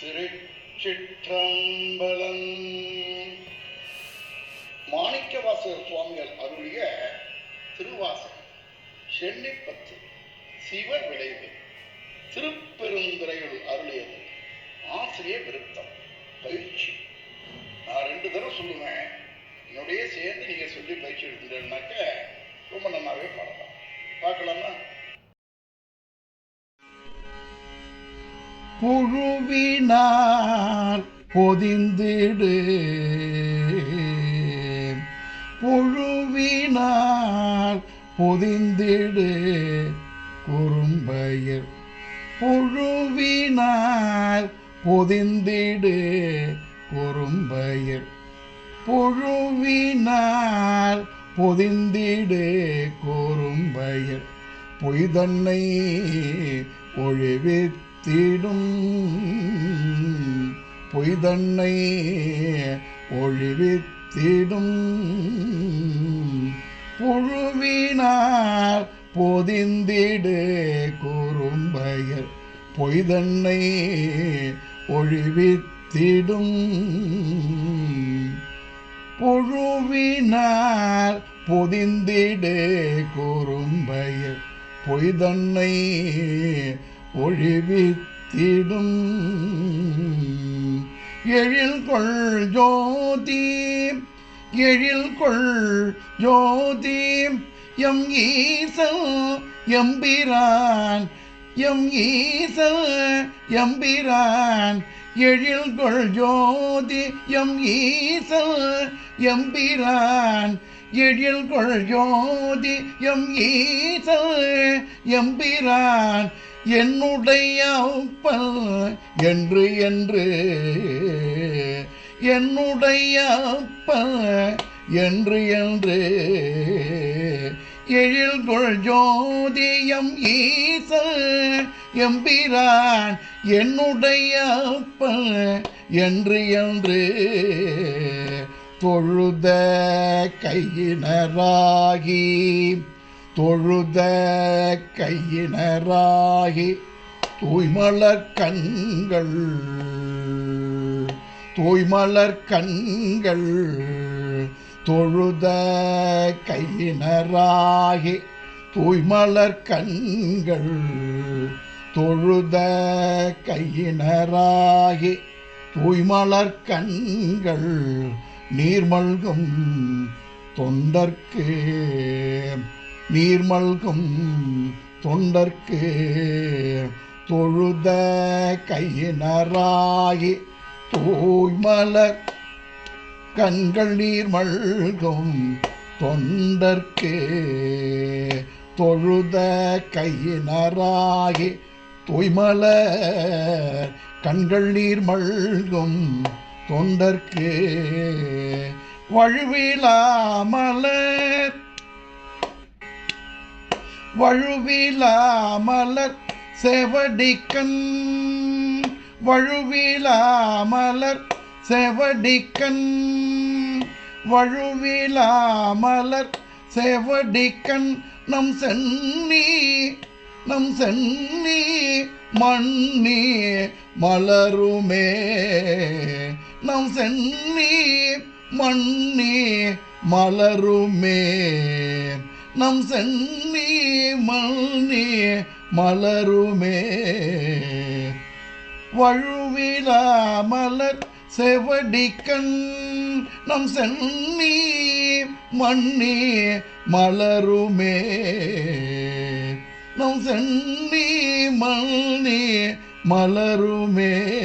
திருச்சிற்றம்பலம். மாணிக்கவாசகர் சுவாமிகள் அருளிய திருவாசகம் சென்னிப்பத்து சிவ விளைவு திருப்பெருந்துறையுள் அருளியது. ஆசிரியர் விருத்தம் பயிற்சி. நான் ரெண்டு தடவை சொல்லுவேன். என்னுடைய சேர்ந்து நீங்க சொல்லி பயிற்சி எடுத்துட்டேன்னாக்க ரொம்ப நல்லாவே பாடலாம். புழுவினார் பொதிந்திடு. புழுவினார் பொதிந்திடு. குறும்பயிர். புழுவினார் பொதிந்திடு. குறும்பயிர். புழுவினார் பொதிந்திடு. குறும்பயிர். பொய்தன்னை ஒழிவித்து தீடும் பொய்தன்னை ஒழிவித்திடும். புழுவினார் பொதிந்திடு குறும்பயர் பொய்தன்னை ஒழிவித்திடும். பொழுவினார் பொதிந்திடு குறும்பயர் பொய்தன்னை ஒழிவித்திடும். எழில் கொள் ஜோதி எழில் கொள் ஜோதி எம் ஈசல் எம்பிரான் எம் ஈசல் எம்பிரான். எழில் கொள் ஜோதி எம் ஈசல் எம்பிரான். எழில் கொள் ஜோதி எம் ஈசல் எம்பிரான். என்னுடைய அப்பல் என்று என்று என்னுடைய அப்பல் என்று என்று. எழில்கொள் ஜோதியம் ஈசல் எம்பிரான் என்னுடைய அப்பல் என்று என்று. தொழுத கையினராகி தொழுத கையினராகி தூய்மலர் கண்கள். தூய்மலர் கண்கள். தொழுத கையினராகி தூய்மலர் கண்கள். தொழுத கையினராகி தூய்மலர் கண்கள். நீர்மல்கும் தொண்டர்க்கு நீர்மல்கும் தொண்டர்க்கு தொழுத கையினராகி தூய்மலர் கண்கள் நீர் மல்கும் தொண்டர்க்கு தொழுத கையினராகி தூய்மலர் கண்கள் நீர் மல்கும் தொண்டர்க்கு வழுவிலாமலர் வழுவிலாமலர் செவடிக்கண். வழுவிலாமலர் செவடிக்கண். வழுவிலாமலர் செவடிக்கண். நம் சென்னி நம் சென்னி மண்ணி மலருமே. நம் சென்னி மண்ணி மலருமே. நம் சென்னி மண்ணி மலருமே. வழுவிலா மலர் செவடிக்கண் நம் சென்னி மண்ணி மலருமே. நம் சென்னி மண்ணி மலருமே.